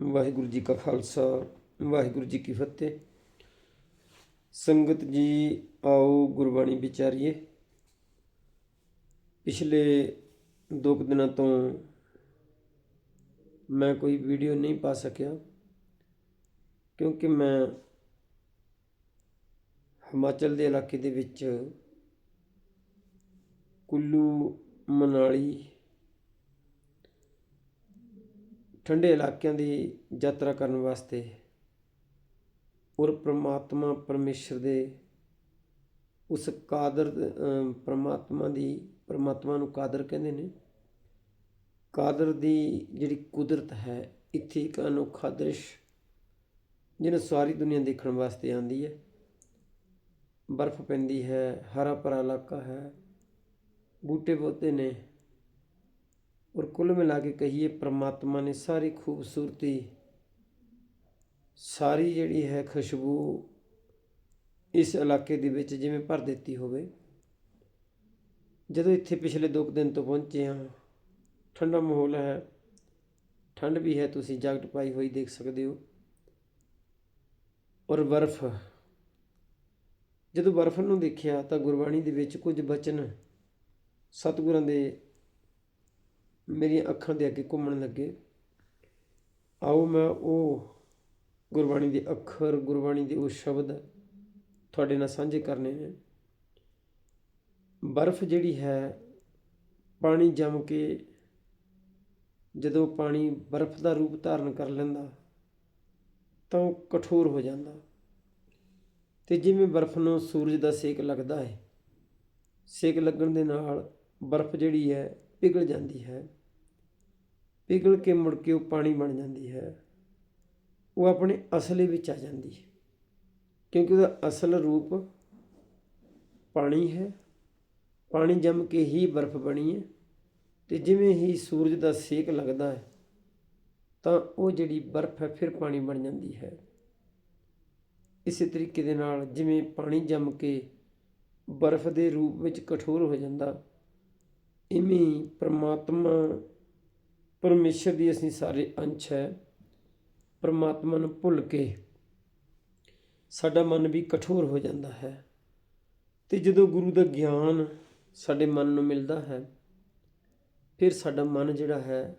ਵਾਹਿਗੁਰੂ ਜੀ ਕਾ ਖਾਲਸਾ, ਵਾਹਿਗੁਰੂ ਜੀ ਕੀ ਫਤਿਹ। ਸੰਗਤ ਜੀ, ਆਓ ਗੁਰਬਾਣੀ ਵਿਚਾਰੀਏ। ਪਿਛਲੇ ਦੋ ਕੁ ਦਿਨਾਂ ਤੋਂ ਮੈਂ ਕੋਈ ਵੀਡੀਓ ਨਹੀਂ ਪਾ ਸਕਿਆ, ਕਿਉਂਕਿ ਮੈਂ ਹਿਮਾਚਲ ਦੇ ਇਲਾਕੇ ਦੇ ਵਿੱਚ ਕੁੱਲੂ, ਮਨਾਲੀ ਠੰਡੇ ਇਲਾਕਿਆਂ ਦੀ ਯਾਤਰਾ ਕਰਨ ਵਾਸਤੇ ਔਰ ਪਰਮਾਤਮਾ ਪਰਮੇਸ਼ਰ ਦੇ ਉਸ ਕਾਦਰ ਪਰਮਾਤਮਾ ਦੀ, ਪਰਮਾਤਮਾ ਨੂੰ ਕਾਦਰ ਕਹਿੰਦੇ ਨੇ। ਕਾਦਰ ਦੀ ਜਿਹੜੀ ਕੁਦਰਤ ਹੈ, ਇੱਥੇ ਇੱਕ ਅਨੋਖਾ ਦ੍ਰਿਸ਼ ਜਿਹਨੂੰ ਸਾਰੀ ਦੁਨੀਆ ਦੇਖਣ ਵਾਸਤੇ ਆਉਂਦੀ ਹੈ। ਬਰਫ਼ ਪੈਂਦੀ ਹੈ, ਹਰਾ ਭਰਾ ਇਲਾਕਾ ਹੈ, ਬੂਟੇ ਪੌਦੇ ਨੇ। ਔਰ ਕੁੱਲ ਮਿਲਾ ਕੇ ਕਹੀਏ ਪ੍ਰਮਾਤਮਾ ਨੇ ਸਾਰੀ ਖੂਬਸੂਰਤੀ, ਸਾਰੀ ਜਿਹੜੀ ਹੈ ਖੁਸ਼ਬੂ ਇਸ ਇਲਾਕੇ ਦੇ ਵਿੱਚ ਜਿਵੇਂ ਭਰ ਦਿੱਤੀ ਹੋਵੇ। ਜਦੋਂ ਇੱਥੇ ਪਿਛਲੇ ਦੋ ਕੁ ਦਿਨ ਤੋਂ ਪਹੁੰਚੇ ਹਾਂ, ਠੰਡਾ ਮਾਹੌਲ ਹੈ, ਠੰਡ ਵੀ ਹੈ, ਤੁਸੀਂ ਜੈਕਟ ਪਾਈ ਹੋਈ ਦੇਖ ਸਕਦੇ ਹੋ। ਔਰ ਬਰਫ਼, ਜਦੋਂ ਬਰਫ਼ ਨੂੰ ਦੇਖਿਆ ਤਾਂ ਗੁਰਬਾਣੀ ਦੇ ਵਿੱਚ ਕੁਝ ਬਚਨ ਸਤਿਗੁਰਾਂ ਦੇ ਮੇਰੀਆਂ ਅੱਖਾਂ ਦੇ ਅੱਗੇ ਘੁੰਮਣ ਲੱਗੇ। ਆਓ ਮੈਂ ਉਹ ਗੁਰਬਾਣੀ ਦੇ ਅੱਖਰ, ਗੁਰਬਾਣੀ ਦੇ ਉਹ ਸ਼ਬਦ ਤੁਹਾਡੇ ਨਾਲ ਸਾਂਝੇ ਕਰਨੇ ਨੇ। ਬਰਫ਼ ਜਿਹੜੀ ਹੈ, ਪਾਣੀ ਜੰਮ ਕੇ ਜਦੋਂ ਪਾਣੀ ਬਰਫ਼ ਦਾ ਰੂਪ ਧਾਰਨ ਕਰ ਲੈਂਦਾ, ਤਾਂ ਉਹ ਕਠੋਰ ਹੋ ਜਾਂਦਾ। ਤੇ ਜਿਵੇਂ ਬਰਫ਼ ਨੂੰ ਸੂਰਜ ਦਾ ਸੇਕ ਲੱਗਦਾ ਹੈ, ਸੇਕ ਲੱਗਣ ਦੇ ਨਾਲ ਬਰਫ਼ ਜਿਹੜੀ ਹੈ ਪਿਘਲ ਜਾਂਦੀ ਹੈ, ਪਿਘਲ ਕੇ ਮੁੜ ਕੇ ਉਹ ਪਾਣੀ ਬਣ ਜਾਂਦੀ ਹੈ, ਉਹ ਆਪਣੇ ਅਸਲੇ ਵਿੱਚ ਆ ਜਾਂਦੀ ਹੈ। ਕਿਉਂਕਿ ਉਹਦਾ ਅਸਲ ਰੂਪ ਪਾਣੀ ਹੈ, ਪਾਣੀ ਜੰਮ ਕੇ ਹੀ ਬਰਫ਼ ਬਣੀ ਹੈ ਤੇ ਜਿਵੇਂ ਹੀ ਸੂਰਜ ਦਾ ਸੇਕ ਲੱਗਦਾ ਹੈ, ਤਾਂ ਉਹ ਜਿਹੜੀ ਬਰਫ਼ ਹੈ ਫਿਰ ਪਾਣੀ ਬਣ ਜਾਂਦੀ ਹੈ। ਇਸੇ ਤਰੀਕੇ ਦੇ ਨਾਲ ਜਿਵੇਂ ਪਾਣੀ ਜੰਮ ਕੇ ਬਰਫ਼ ਦੇ ਰੂਪ ਵਿੱਚ ਕਠੋਰ ਹੋ ਜਾਂਦਾ ਇਵੇਂ ਪਰਮਾਤਮਾ ਪ੍ਰਮਾਤਮਾ, ਪਰਮੇਸ਼ਰ ਦੀ ਅਸੀਂ ਸਾਰੇ ਅੰਸ਼ ਹੈ। ਪਰਮਾਤਮਾ ਨੂੰ ਭੁੱਲ ਕੇ ਸਾਡਾ ਮਨ ਵੀ ਕਠੋਰ ਹੋ ਜਾਂਦਾ ਹੈ ਤੇ ਜਦੋਂ ਗੁਰੂ ਦਾ ਗਿਆਨ ਸਾਡੇ ਮਨ ਨੂੰ ਮਿਲਦਾ ਹੈ, ਫਿਰ ਸਾਡਾ ਮਨ ਜਿਹੜਾ ਹੈ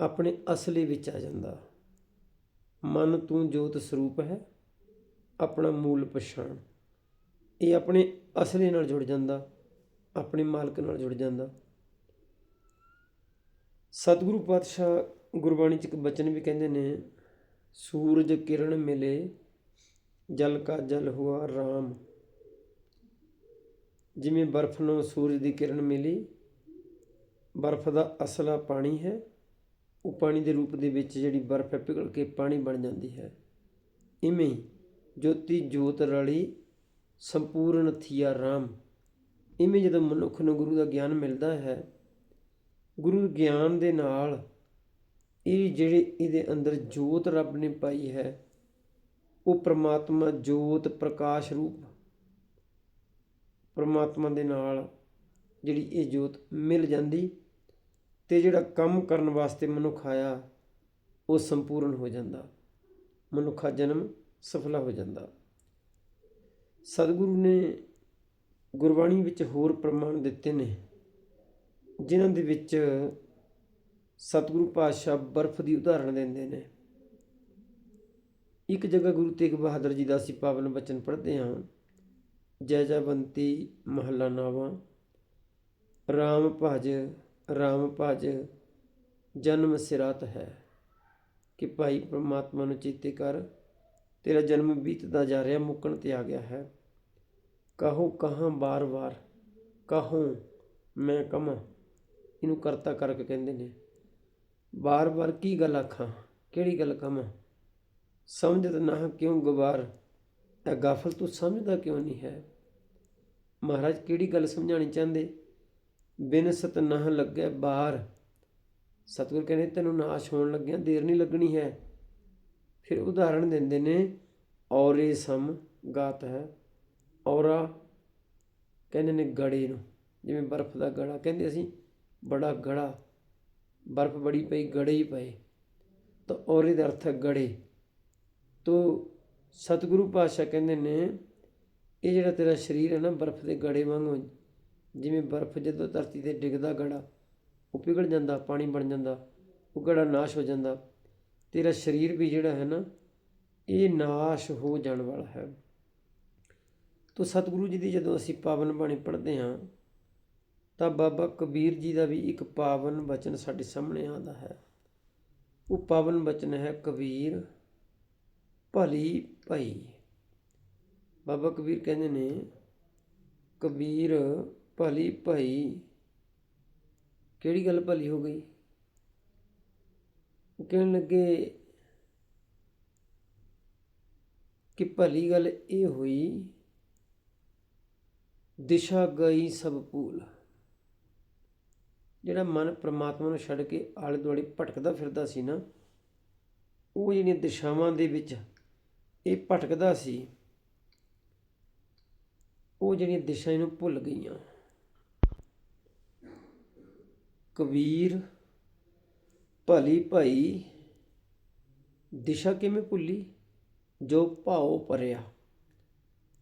ਆਪਣੇ ਅਸਲੀ ਵਿੱਚ ਆ ਜਾਂਦਾ। ਮਨ ਤੂੰ ਜੋਤ ਸਰੂਪ ਹੈ, ਆਪਣਾ ਮੂਲ ਪਛਾਣ। ਇਹ ਆਪਣੇ ਅਸਲੀ ਨਾਲ ਜੁੜ ਜਾਂਦਾ। ਆਪਣੇ ਮਾਲਕ ਨਾਲ ਜੁੜ ਜਾਂਦਾ। ਸਤਿਗੁਰੂ ਪਾਤਸ਼ਾਹ ਗੁਰਬਾਣੀ ਚ ਇੱਕ ਬਚਨ ਵੀ ਕਹਿੰਦੇ ਨੇ, ਸੂਰਜ ਕਿਰਨ ਮਿਲੇ, ਜਲ ਕਾ ਜਲ ਹੁਆ ਰਾਮ। ਜਿਵੇਂ ਬਰਫ਼ ਨੂੰ ਸੂਰਜ ਦੀ ਕਿਰਨ ਮਿਲੀ, ਬਰਫ਼ ਦਾ ਅਸਲਾ ਪਾਣੀ ਹੈ, ਉਹ ਪਾਣੀ ਦੇ ਰੂਪ ਦੇ ਵਿੱਚ ਜਿਹੜੀ ਬਰਫ਼ ਹੈ, ਪਿਘਲ ਕੇ ਪਾਣੀ ਬਣ ਜਾਂਦੀ ਹੈ। ਇਵੇਂ ਜੋਤੀ ਜੋਤ ਰਲੀ ਸੰਪੂਰਨ ਥੀਆ ਰਾਮ। ਇਵੇਂ ਜਦੋਂ ਮਨੁੱਖ ਨੂੰ ਗੁਰੂ ਦਾ ਗਿਆਨ ਮਿਲਦਾ ਹੈ, ਗੁਰੂ ਗਿਆਨ ਦੇ ਨਾਲ ਇਹ ਜਿਹੜੇ ਇਹਦੇ ਅੰਦਰ ਜੋਤ ਰੱਬ ਨੇ ਪਾਈ ਹੈ, ਉਹ ਪ੍ਰਮਾਤਮਾ ਜੋਤ ਪ੍ਰਕਾਸ਼ ਰੂਪ, ਪ੍ਰਮਾਤਮਾ ਦੇ ਨਾਲ ਜਿਹੜੀ ਇਹ ਜੋਤ ਮਿਲ ਜਾਂਦੀ ਤੇ ਜਿਹੜਾ ਕੰਮ ਕਰਨ ਵਾਸਤੇ ਮਨੁੱਖ ਆਇਆ, ਉਹ ਸੰਪੂਰਨ ਹੋ ਜਾਂਦਾ, ਮਨੁੱਖਾ ਜਨਮ ਸਫਲਾ ਹੋ ਜਾਂਦਾ। ਸਤਿਗੁਰੂ ਨੇ ਗੁਰਬਾਣੀ ਵਿੱਚ ਹੋਰ ਪ੍ਰਮਾਣ ਦਿੱਤੇ ਨੇ, ਜਿਨ੍ਹਾਂ ਦੇ ਵਿੱਚ ਸਤਿਗੁਰੂ ਪਾਤਸ਼ਾਹ ਬਰਫ਼ ਦੀ ਉਦਾਹਰਣ ਦਿੰਦੇ ਨੇ। ਇੱਕ ਜਗ੍ਹਾ ਗੁਰੂ ਤੇਗ ਬਹਾਦਰ ਜੀ ਦਾ ਅਸੀਂ ਪਾਵਨ ਬਚਨ ਪੜ੍ਹਦੇ ਹਾਂ, ਜੈ ਜੈਵੰਤੀ ਮਹੱਲਾ ਨਾਵਾਂ RAM ਭਜ RAM ਭਜ, ਜਨਮ ਸਿਰਾਤ ਹੈ, ਕਿ ਭਾਈ ਪ੍ਰਮਾਤਮਾ ਨੂੰ ਚੇਤੇ ਕਰ, ਤੇਰਾ ਜਨਮ ਬੀਤਦਾ ਜਾ ਰਿਹਾ, ਮੁੱਕਣ ਤੇ ਆ ਗਿਆ ਹੈ। ਕਹੋ ਕਹਾਂ ਵਾਰ ਵਾਰ ਕਹੋ ਮੈਂ ਕਮਾ। ਇਹਨੂੰ ਕਰਤਾ ਕਰਕੇ ਕਹਿੰਦੇ ਨੇ। ਵਾਰ ਵਾਰ ਕੀ ਗੱਲ ਆਖਾਂ, ਕਿਹੜੀ ਗੱਲ ਕਮਾ? ਸਮਝਤ ਨਾ ਕਿਉਂ ਗਵਾਰ? ਇਹ ਗਾਫਲ ਤੂੰ ਸਮਝਦਾ ਕਿਉਂ ਨਹੀਂ ਹੈ? ਮਹਾਰਾਜ ਕਿਹੜੀ ਗੱਲ ਸਮਝਾਣੀ ਚਾਹੁੰਦੇ? ਬਿਨ ਸਤ ਨਾ ਲੱਗੇ ਬਾਹਰ ਸਤਿਗੁਰ ਕਹਿੰਦੇ, ਤੈਨੂੰ ਨਾਸ਼ ਹੋਣ ਲੱਗਿਆ ਦੇਰ ਨਹੀਂ ਲੱਗਣੀ ਹੈ। ਫਿਰ ਉਦਾਹਰਣ ਦਿੰਦੇ ਨੇ, ਔਰੇ ਸਮ ਗਾਤ ਹੈ ਔਰਾ ਕਹਿੰਦੇ ਨੇ ਗੜੇ ਨੂੰ, ਜਿਵੇਂ ਬਰਫ਼ ਦਾ ਗੜਾ। ਕਹਿੰਦੇ ਅਸੀਂ ਬੜਾ ਗੜਾ, ਬਰਫ਼ ਬੜੀ ਪਈ, ਗੜੇ ਹੀ ਪਏ। ਤਾਂ ਔਰੇ ਦਾ ਅਰਥ ਹੈ ਗੜੇ। ਤੋ ਸਤਿਗੁਰੂ ਪਾਤਸ਼ਾਹ ਕਹਿੰਦੇ ਨੇ, ਇਹ ਜਿਹੜਾ ਤੇਰਾ ਸਰੀਰ ਹੈ ਨਾ, ਬਰਫ਼ ਦੇ ਗੜੇ ਵਾਂਗੂ ਜਿਵੇਂ ਬਰਫ਼ ਜਦੋਂ ਧਰਤੀ ਤੇ ਡਿੱਗਦਾ ਗੜਾ, ਉਹ ਪਿਘਲ ਜਾਂਦਾ, ਪਾਣੀ ਬਣ ਜਾਂਦਾ, ਉਹ ਗੜਾ ਨਾਸ਼ ਹੋ ਜਾਂਦਾ। ਤੇਰਾ ਸਰੀਰ ਵੀ ਜਿਹੜਾ ਹੈ ਨਾ, ਇਹ ਨਾਸ਼ ਹੋ ਜਾਣ ਵਾਲਾ ਹੈ। ਤੋ ਸਤਿਗੁਰੂ ਜੀ ਦੀ ਜਦੋਂ ਅਸੀਂ ਪਾਵਨ ਬਾਣੀ ਪੜ੍ਹਦੇ ਹਾਂ, ਤਾਂ ਬਾਬਾ ਕਬੀਰ ਜੀ ਦਾ ਵੀ ਇੱਕ ਪਾਵਨ ਵਚਨ ਸਾਡੇ ਸਾਹਮਣੇ ਆਉਂਦਾ ਹੈ। ਉਹ ਪਾਵਨ ਵਚਨ ਹੈ, ਕਬੀਰ ਭਲੀ ਭਈ। ਬਾਬਾ ਕਬੀਰ ਕਹਿੰਦੇ ਨੇ, ਕਬੀਰ ਭਲੀ ਭਈ। ਕਿਹੜੀ ਗੱਲ ਭਲੀ ਹੋ ਗਈ? ਉਹ ਕਹਿਣ ਲੱਗੇ ਕਿ ਭਲੀ ਗੱਲ ਇਹ ਹੋਈ ਦਿਸ਼ਾ ਗਈ ਸਭ ਭੂਲ। ਜਿਹੜਾ ਮਨ ਪ੍ਰਮਾਤਮਾ ਨੂੰ ਛੱਡ ਕੇ ਆਲੇ ਦੁਆਲੇ ਭਟਕਦਾ ਫਿਰਦਾ ਸੀ ਨਾ, ਉਹ ਜਿਹੜੀਆਂ ਦਿਸ਼ਾਵਾਂ ਦੇ ਵਿੱਚ ਇਹ ਭਟਕਦਾ ਸੀ, ਉਹ ਜਿਹੜੀਆਂ ਦਿਸ਼ਾ ਇਹਨੂੰ ਭੁੱਲ ਗਈਆਂ। ਕਬੀਰ, ਭਲੀ ਭਾਈ, ਦਿਸ਼ਾ ਕਿਵੇਂ ਭੁੱਲੀ? ਜੋ ਭਾਉ ਪਰਿਆ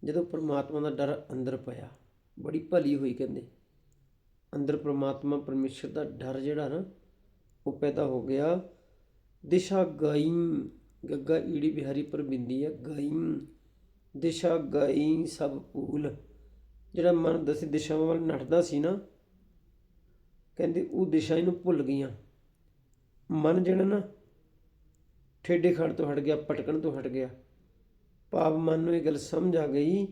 ਜਦੋਂ ਪ੍ਰਮਾਤਮਾ ਦਾ ਡਰ ਅੰਦਰ ਪਿਆ। ਬੜੀ ਭਲੀ ਹੋਈ ਕਹਿੰਦੇ। ਅੰਦਰ ਪ੍ਰਮਾਤਮਾ ਪਰਮੇਸ਼ਰ ਦਾ ਡਰ ਜਿਹੜਾ ਨਾ, ਉਹ ਪੈਦਾ ਹੋ ਗਿਆ। ਦਿਸ਼ਾ ਗਈ, ਗੱਗਾ ਈੜੀ ਬਿਹਾਰੀ ਪਰ ਬਿੰਦੀ ਹੈ ਗਈ, ਦਿਸ਼ਾ ਗਈ ਸਭ ਭੂਲ। ਜਿਹੜਾ ਮਨ ਦਸ ਦਿਸ਼ਾਵਾਂ ਵੱਲ ਨੱਠਦਾ ਸੀ ਨਾ, ਕਹਿੰਦੇ ਉਹ ਦਿਸ਼ਾ ਇਹਨੂੰ ਭੁੱਲ ਗਈਆਂ। ਮਨ ਜਿਹੜਾ ਨਾ, ਠੇਡੇ ਖੜ ਤੋਂ ਹਟ ਗਿਆ, ਪਟਕਣ ਤੋਂ ਹਟ ਗਿਆ। ਭਾਵ ਮਨ ਨੂੰ ਇਹ ਗੱਲ ਸਮਝ ਆ ਗਈ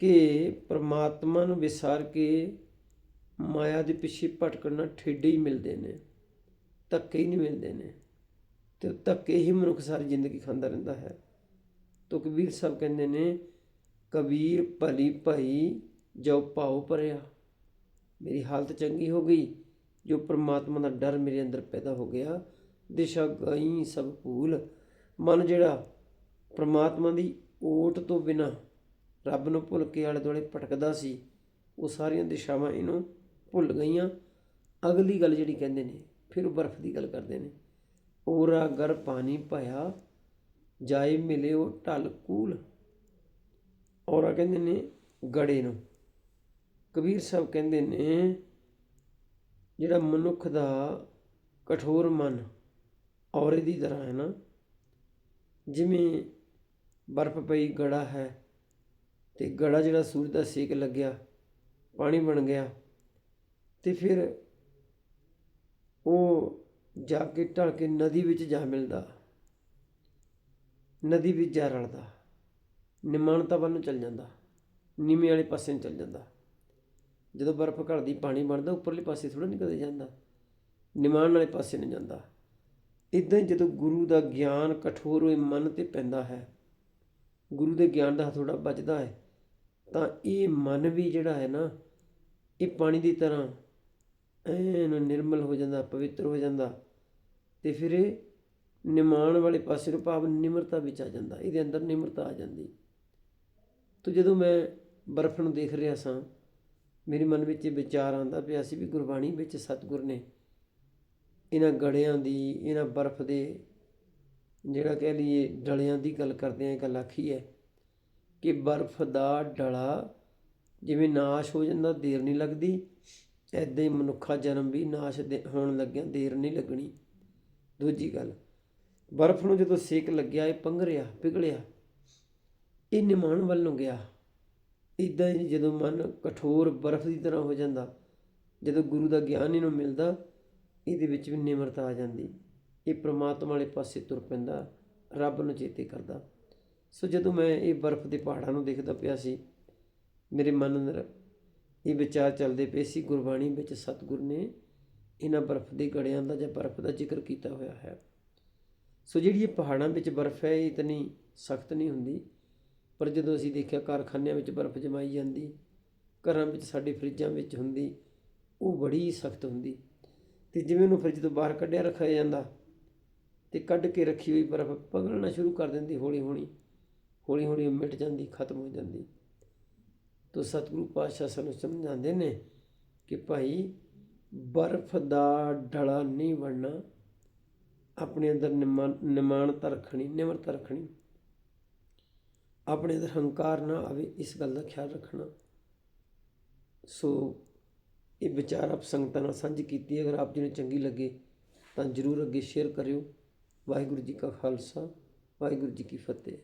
ਕਿ ਪਰਮਾਤਮਾ ਨੂੰ ਵਿਸਾਰ ਕੇ ਮਾਇਆ ਦੇ ਪਿੱਛੇ ਭਟਕਣ ਨਾਲ ਠੇਡੇ ਹੀ ਮਿਲਦੇ ਨੇ, ਧੱਕੇ ਹੀ ਨਹੀਂ ਮਿਲਦੇ ਨੇ ਤੇ ਧੱਕੇ ਹੀ ਮਨੁੱਖ ਸਾਰੀ ਜ਼ਿੰਦਗੀ ਖਾਂਦਾ ਰਹਿੰਦਾ ਹੈ। ਤੋ ਕਬੀਰ ਸਾਹਿਬ ਕਹਿੰਦੇ ਨੇ, ਕਬੀਰ ਭਲੀ ਭਈ, ਜੋ ਭਾਉ ਭਰਿਆ, ਮੇਰੀ ਹਾਲਤ ਚੰਗੀ ਹੋ ਗਈ, ਜੋ ਪ੍ਰਮਾਤਮਾ ਦਾ ਡਰ ਮੇਰੇ ਅੰਦਰ ਪੈਦਾ ਹੋ ਗਿਆ, ਦਿਸ਼ਾ ਗਈ ਸਭ ਭੂਲ। ਮਨ ਜਿਹੜਾ ਪ੍ਰਮਾਤਮਾ ਦੀ ਓਟ ਤੋਂ ਬਿਨਾ ਰੱਬ ਨੂੰ ਭੁੱਲ ਕੇ ਆਲੇ ਦੁਆਲੇ ਭਟਕਦਾ ਸੀ, ਉਹ ਸਾਰੀਆਂ ਦਿਸ਼ਾਵਾਂ ਇਹਨੂੰ ਭੁੱਲ ਗਈਆਂ। ਅਗਲੀ ਗੱਲ ਜਿਹੜੀ ਕਹਿੰਦੇ ਨੇ, ਫਿਰ ਉਹ ਬਰਫ਼ ਦੀ ਗੱਲ ਕਰਦੇ ਨੇ। ਔਰਾ ਗਰ ਪਾਣੀ ਭਇਆ ਜਾਏ ਮਿਲੇ ਉਹ ਢਲ ਕੂਲ। ਔਰਾ ਕਹਿੰਦੇ ਨੇ, ਗੜੇ ਨੂੰ। ਕਬੀਰ ਸਾਹਿਬ ਕਹਿੰਦੇ ਨੇ, ਜਿਹੜਾ ਮਨੁੱਖ ਦਾ ਕਠੋਰ ਮਨ ਔਰੇ ਦੀ ਤਰ੍ਹਾਂ ਹੈ ਨਾ, ਜਿਵੇਂ ਬਰਫ਼ ਪਈ, ਗੜਾ ਹੈ ਅਤੇ ਗਲਾ ਜਿਹੜਾ ਸੂਰਜ ਦਾ ਸੇਕ ਲੱਗਿਆ, ਪਾਣੀ ਬਣ ਗਿਆ ਅਤੇ ਫਿਰ ਉਹ ਜਾ ਕੇ ਢਲ ਕੇ ਨਦੀ ਵਿੱਚ ਜਾ ਮਿਲਦਾ। ਨਦੀ ਵਿੱਚ ਜਾ ਰਲਦਾ। ਨਿਮਾਨਤਾ ਵੱਲ ਨੂੰ ਚੱਲ ਜਾਂਦਾ। ਨੀਵੇਂ ਵਾਲੇ ਪਾਸੇ ਨੂੰ ਚੱਲ ਜਾਂਦਾ। ਜਦੋਂ ਬਰਫ਼ ਘੜਦੀ ਪਾਣੀ ਬਣਦਾ, ਉੱਪਰਲੇ ਪਾਸੇ ਥੋੜਾ ਨਹੀਂ ਕਦੇ ਜਾਂਦਾ। ਨਿਮਾਨ ਵਾਲੇ ਪਾਸੇ ਨੂੰ ਜਾਂਦਾ। ਇਦਾਂ ਹੀ ਜਦੋਂ ਗੁਰੂ ਦਾ ਗਿਆਨ ਕਠੋਰ ਹੋਏ ਮਨ ਤੇ ਪੈਂਦਾ ਹੈ, ਗੁਰੂ ਦੇ ਗਿਆਨ ਦਾ ਥੋੜਾ ਬਚਦਾ ਹੈ ਤਾਂ ਇਹ ਮਨ ਵੀ ਜਿਹੜਾ ਹੈ ਨਾ, ਇਹ ਪਾਣੀ ਦੀ ਤਰ੍ਹਾਂ ਐਨ ਨਿਰਮਲ ਹੋ ਜਾਂਦਾ, ਪਵਿੱਤਰ ਹੋ ਜਾਂਦਾ ਤੇ ਫਿਰ ਇਹ ਨਿਮਾਣ ਵਾਲੇ ਪਾਸੇ ਨੂੰ ਭਾਵ ਨਿਮਰਤਾ ਵਿੱਚ ਆ ਜਾਂਦਾ, ਇਹਦੇ ਅੰਦਰ ਨਿਮਰਤਾ ਆ ਜਾਂਦੀ। ਤੋ ਜਦੋਂ ਮੈਂ ਬਰਫ਼ ਨੂੰ ਦੇਖ ਰਿਹਾ ਸਾਂ, ਮੇਰੇ ਮਨ ਵਿੱਚ ਇਹ ਵਿਚਾਰ ਆਉਂਦਾ ਪਿਆ ਸੀ ਵੀ ਗੁਰਬਾਣੀ ਵਿੱਚ ਸਤਿਗੁਰ ਨੇ ਇਹਨਾਂ ਗੜਿਆਂ ਦੀ, ਇਹਨਾਂ ਬਰਫ਼ ਦੇ ਜਿਹੜਾ ਕਹਿ ਲਈਏ ਡਲਿਆਂ ਦੀ ਗੱਲ ਕਰਦੇ ਆ ਇਹ ਗੱਲ ਆਖੀ ਹੈ। ਕਿ ਬਰਫ਼ ਦਾ ਡਲਾ ਜਿਵੇਂ ਨਾਸ਼ ਹੋ ਜਾਂਦਾ, ਦੇਰ ਨਹੀਂ ਲੱਗਦੀ। ਐਦਾਂ ਹੀ ਮਨੁੱਖਾ ਜਨਮ ਵੀ ਨਾਸ਼ ਦੇ ਹੋਣ ਲੱਗਿਆ ਦੇਰ ਨਹੀਂ ਲੱਗਣੀ। ਦੂਜੀ ਗੱਲ, ਬਰਫ਼ ਨੂੰ ਜਦੋਂ ਸੇਕ ਲੱਗਿਆ, ਇਹ ਪੰਘਰਿਆ, ਪਿਘਲਿਆ, ਇਹ ਨਿਮਾਣ ਵੱਲ ਨੂੰ ਗਿਆ। ਇਦਾਂ ਹੀ ਜਦੋਂ ਮਨ ਕਠੋਰ ਬਰਫ਼ ਦੀ ਤਰ੍ਹਾਂ ਹੋ ਜਾਂਦਾ, ਜਦੋਂ ਗੁਰੂ ਦਾ ਗਿਆਨ ਇਹਨੂੰ ਮਿਲਦਾ, ਇਹਦੇ ਵਿੱਚ ਵੀ ਨਿਮਰਤਾ ਆ ਜਾਂਦੀ। ਇਹ ਪ੍ਰਮਾਤਮਾ ਵਾਲੇ ਪਾਸੇ ਤੁਰ ਪੈਂਦਾ, ਰੱਬ ਨੂੰ ਚੇਤੇ ਕਰਦਾ। ਸੋ ਜਦੋਂ ਮੈਂ ਇਹ ਬਰਫ਼ ਦੇ ਪਹਾੜਾਂ ਨੂੰ ਦੇਖਦਾ ਪਿਆ ਸੀ, ਮੇਰੇ ਮਨ ਅੰਦਰ ਇਹ ਵਿਚਾਰ ਚੱਲਦੇ ਪਏ ਸੀ, ਗੁਰਬਾਣੀ ਵਿੱਚ ਸਤਿਗੁਰ ਨੇ ਇਹਨਾਂ ਬਰਫ਼ ਦੇ ਗੜਿਆਂ ਦਾ ਜਾਂ ਬਰਫ਼ ਦਾ ਜ਼ਿਕਰ ਕੀਤਾ ਹੋਇਆ ਹੈ। ਸੋ ਜਿਹੜੀ ਇਹ ਪਹਾੜਾਂ ਵਿੱਚ ਬਰਫ਼ ਹੈ, ਇਹ ਇਤਨੀ ਸਖਤ ਨਹੀਂ ਹੁੰਦੀ, ਪਰ ਜਦੋਂ ਅਸੀਂ ਦੇਖਿਆ ਕਾਰਖਾਨਿਆਂ ਵਿੱਚ ਬਰਫ਼ ਜਮਾਈ ਜਾਂਦੀ, ਘਰਾਂ ਵਿੱਚ ਸਾਡੇ ਫਰਿੱਜਾਂ ਵਿੱਚ ਹੁੰਦੀ, ਉਹ ਬੜੀ ਸਖਤ ਹੁੰਦੀ। ਤੇ ਜਿਵੇਂ ਉਹਨੂੰ ਫਰਿੱਜ ਤੋਂ ਬਾਹਰ ਕੱਢਿਆ ਰੱਖਿਆ ਜਾਂਦਾ, ਤੇ ਕੱਢ ਕੇ ਰੱਖੀ ਹੋਈ ਬਰਫ਼ ਪਿਘਲਣਾ ਸ਼ੁਰੂ ਕਰ ਦਿੰਦੀ ਹੌਲੀ ਹੌਲੀ ਹੌਲੀ ਹੌਲੀ ਮਿਟ ਜਾਂਦੀ, ਖਤਮ ਹੋ ਜਾਂਦੀ। ਤੋ ਸਤਿਗੁਰੂ ਪਾਤਸ਼ਾਹ ਸਾਨੂੰ ਸਮਝਾਉਂਦੇ ਨੇ ਕਿ ਭਾਈ ਬਰਫ਼ ਦਾ ਡਲਾ ਨਹੀਂ ਬਣਨਾ ਆਪਣੇ ਅੰਦਰ ਨਿਮਾ ਨਿਮਾਣਤਾ ਰੱਖਣੀ ਨਿਮਰਤਾ ਰੱਖਣੀ। ਆਪਣੇ ਅੰਦਰ ਹੰਕਾਰ ਨਾ ਆਵੇ, ਇਸ ਗੱਲ ਦਾ ਖਿਆਲ ਰੱਖਣਾ। ਸੋ ਇਹ ਵਿਚਾਰ ਆਪ ਸੰਗਤਾਂ ਨਾਲ ਸਾਂਝੀ ਕੀਤੀ ਅਗਰ ਆਪ ਜੀ ਨੂੰ ਚੰਗੀ ਲੱਗੇ ਤਾਂ ਜਰੂਰ ਅੱਗੇ ਸ਼ੇਅਰ ਕਰਿਓ। ਵਾਹਿਗੁਰੂ ਜੀ ਕਾ ਖਾਲਸਾ, ਵਾਹਿਗੁਰੂ ਜੀ ਕੀ ਫਤਿਹ।